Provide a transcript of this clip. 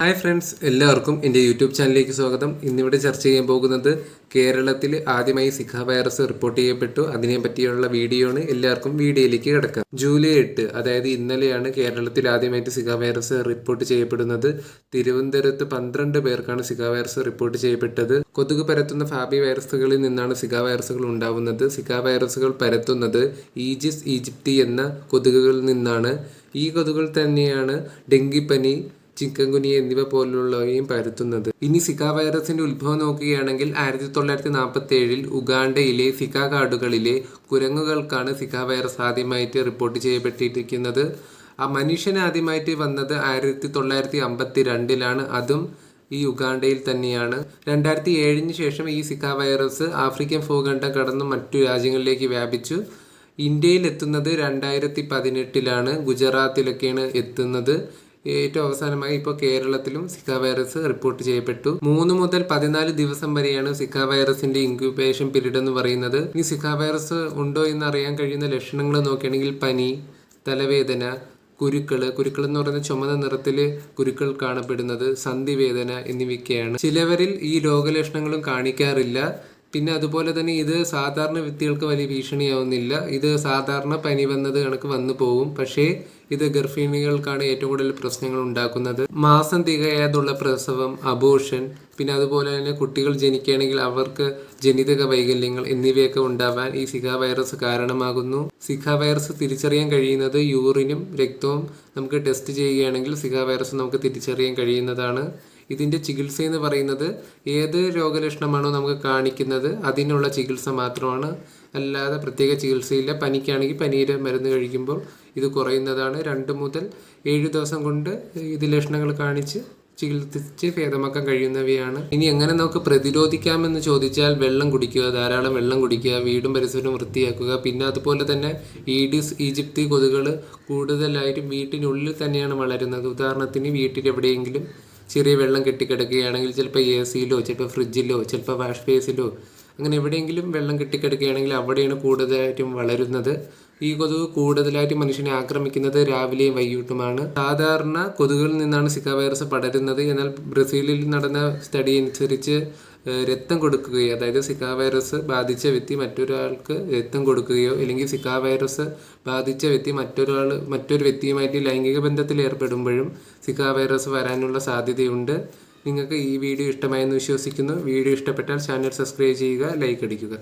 Hi friends എല്ലാവർക്കും എന്റെ YouTube ചാനലിലേക്ക് സ്വാഗതം. ഇന്നിവിടെ ചർച്ച ചെയ്യാൻ പോകുന്നത് കേരളത്തിൽ ആദ്യമായി സിഖ വൈറസ് റിപ്പോർട്ട് ചെയ്യപ്പെട്ടു. അതിനെ പറ്റിയുള്ള വീഡിയോ ആണ്. എല്ലാവർക്കും വീഡിയോയിലേക്ക് കിടക്കാം. ജൂലൈ എട്ട് അതായത് ഇന്നലെയാണ് കേരളത്തിൽ ആദ്യമായിട്ട് സിഖ വൈറസ് റിപ്പോർട്ട് ചെയ്യപ്പെടുന്നത്. തിരുവനന്തപുരത്ത് പന്ത്രണ്ട് പേർക്കാണ് സിഖ വൈറസ് റിപ്പോർട്ട് ചെയ്യപ്പെട്ടത്. കൊതുക് പരത്തുന്ന ഫാബി വൈറസുകളിൽ നിന്നാണ് സിഖ വൈറസുകൾ ഉണ്ടാവുന്നത്. സിഖ വൈറസുകൾ പരത്തുന്നത് ഈജിസ് ഈജിപ്തി എന്ന കൊതുകുകളിൽ നിന്നാണ്. ഈ കൊതുകുകൾ തന്നെയാണ് ഡെങ്കിപ്പനി ചിക്കൻ ഗുനിയ എന്നിവ പോലുള്ളവയും പരത്തുന്നത്. ഇനി സിക്ക വൈറസിന്റെ ഉത്ഭവം നോക്കുകയാണെങ്കിൽ ആയിരത്തി തൊള്ളായിരത്തി നാൽപ്പത്തി ഏഴിൽ ഉഗാണ്ടയിലെ സിക്ക കാടുകളിലെ കുരങ്ങുകൾക്കാണ് സിക്ക വൈറസ് ആദ്യമായിട്ട് റിപ്പോർട്ട് ചെയ്യപ്പെട്ടിരിക്കുന്നത്. ആ മനുഷ്യൻ ആദ്യമായിട്ട് വന്നത് ആയിരത്തി തൊള്ളായിരത്തി അമ്പത്തി രണ്ടിലാണ് അതും ഈ ഉഗാണ്ടയിൽ തന്നെയാണ്. രണ്ടായിരത്തി ഏഴിന് ശേഷം ഈ സിക്ക വൈറസ് ആഫ്രിക്കൻ ഭൂഖണ്ഡം കടന്ന് മറ്റു രാജ്യങ്ങളിലേക്ക് വ്യാപിച്ചു. ഇന്ത്യയിൽ എത്തുന്നത് രണ്ടായിരത്തി പതിനെട്ടിലാണ് ഗുജറാത്തിലൊക്കെയാണ് എത്തുന്നത്. ഏറ്റവും അവസാനമായി ഇപ്പോൾ കേരളത്തിലും സിക്ക വൈറസ് റിപ്പോർട്ട് ചെയ്യപ്പെട്ടു. മൂന്ന് മുതൽ പതിനാല് ദിവസം വരെയാണ് സിക്ക വൈറസിന്റെ ഇൻക്യുബേഷൻ പീരീഡ് എന്ന് പറയുന്നത്. ഇനി സിക്ക വൈറസ് ഉണ്ടോ എന്ന് അറിയാൻ കഴിയുന്ന ലക്ഷണങ്ങൾ നോക്കുകയാണെങ്കിൽ പനി തലവേദന കുരുക്കൾ കുരുക്കൾ എന്ന് പറയുന്ന ചുമന്ന നിറത്തിൽ കുരുക്കൾ കാണപ്പെടുന്നത് സന്ധിവേദന എന്നിവയൊക്കെയാണ്. ചിലവരിൽ ഈ രോഗലക്ഷണങ്ങളും കാണിക്കാറില്ല. പിന്നെ അതുപോലെ തന്നെ ഇത് സാധാരണ വ്യക്തികൾക്ക് വലിയ ഭീഷണിയാവുന്നില്ല. ഇത് സാധാരണ പനി വന്നത് കണക്ക് വന്നു പോകും പക്ഷേ ഇത് ഗർഭിണികൾക്കാണ് ഏറ്റവും കൂടുതൽ പ്രശ്നങ്ങൾ ഉണ്ടാക്കുന്നത്. മാസം തികയാതുള്ള പ്രസവം അബോഷൻ പിന്നെ അതുപോലെ തന്നെ കുട്ടികൾ ജനിക്കുകയാണെങ്കിൽ അവർക്ക് ജനിതക വൈകല്യങ്ങൾ എന്നിവയൊക്കെ ഉണ്ടാവാൻ ഈ സിഖ വൈറസ് കാരണമാകുന്നു. സിഖ വൈറസ് തിരിച്ചറിയാൻ കഴിയുന്നത് യൂറിനും രക്തവും നമുക്ക് ടെസ്റ്റ് ചെയ്യുകയാണെങ്കിൽ സിഖ വൈറസ് നമുക്ക് തിരിച്ചറിയാൻ കഴിയുന്നതാണ്. ഇതിന്റെ ചികിത്സ എന്ന് പറയുന്നത് ഏത് രോഗലക്ഷണമാണോ നമുക്ക് കാണിക്കുന്നത് അതിനുള്ള ചികിത്സ മാത്രമാണ്. അല്ലാതെ പ്രത്യേക ചികിത്സയില്ല. പനിക്കാണെങ്കിൽ പനിയുടെ മരുന്ന് കഴിക്കുമ്പോൾ ഇത് കുറയുന്നതാണ്. രണ്ട് മുതൽ ഏഴ് ദിവസം കൊണ്ട് ഇത് ലക്ഷണങ്ങൾ കാണിച്ച് ചികിത്സിച്ച് ഭേദമാക്കാൻ കഴിയുന്നവയാണ്. ഇനി എങ്ങനെ നമുക്ക് പ്രതിരോധിക്കാമെന്ന് ചോദിച്ചാൽ വെള്ളം കുടിക്കുക ധാരാളം വെള്ളം കുടിക്കുക വീടും പരിസരവും വൃത്തിയാക്കുക. പിന്നെ അതുപോലെ തന്നെ ഈഡിസ് ഈജിപ്തി കൊതുകൾ കൂടുതലായിട്ടും വീട്ടിനുള്ളിൽ തന്നെയാണ് വളരുന്നത്. ഉദാഹരണത്തിന് വീട്ടിൽ എവിടെയെങ്കിലും ചെറിയ വെള്ളം കെട്ടിക്കിടക്കുകയാണെങ്കിൽ ചിലപ്പോൾ എ സിയിലോ ചിലപ്പോൾ ഫ്രിഡ്ജിലോ ചിലപ്പോൾ വാഷ് ബേസിലോ അങ്ങനെ എവിടെയെങ്കിലും വെള്ളം കെട്ടിക്കിടക്കുകയാണെങ്കിൽ അവിടെയാണ് കൂടുതലായിട്ടും വളരുന്നത്. ഈ കൊതുക് കൂടുതലായിട്ട് മനുഷ്യനെ ആക്രമിക്കുന്നത് രാവിലെയും വൈകിട്ടുമാണ്. സാധാരണ കൊതുകുകളിൽ നിന്നാണ് സിക്ക വൈറസ് പടരുന്നത്. എന്നാൽ ബ്രസീലിൽ നടന്ന സ്റ്റഡി അനുസരിച്ച് രക്തം കൊടുക്കുകയോ അതായത് സിക്ക വൈറസ് ബാധിച്ച വ്യക്തി മറ്റൊരാൾക്ക് രക്തം കൊടുക്കുകയോ അല്ലെങ്കിൽ സിക്ക വൈറസ് ബാധിച്ച വ്യക്തി മറ്റൊരാൾ മറ്റൊരു വ്യക്തിയുമായിട്ട് ലൈംഗിക ബന്ധത്തിൽ ഏർപ്പെടുമ്പോഴും സിക്ക വൈറസ് വരാനുള്ള സാധ്യതയുണ്ട്. നിങ്ങൾക്ക് ഈ വീഡിയോ ഇഷ്ടമായെന്ന് വിശ്വസിക്കുന്നു. വീഡിയോ ഇഷ്ടപ്പെട്ടാൽ ചാനൽ സബ്സ്ക്രൈബ് ചെയ്യുക ലൈക്ക് അടിക്കുക.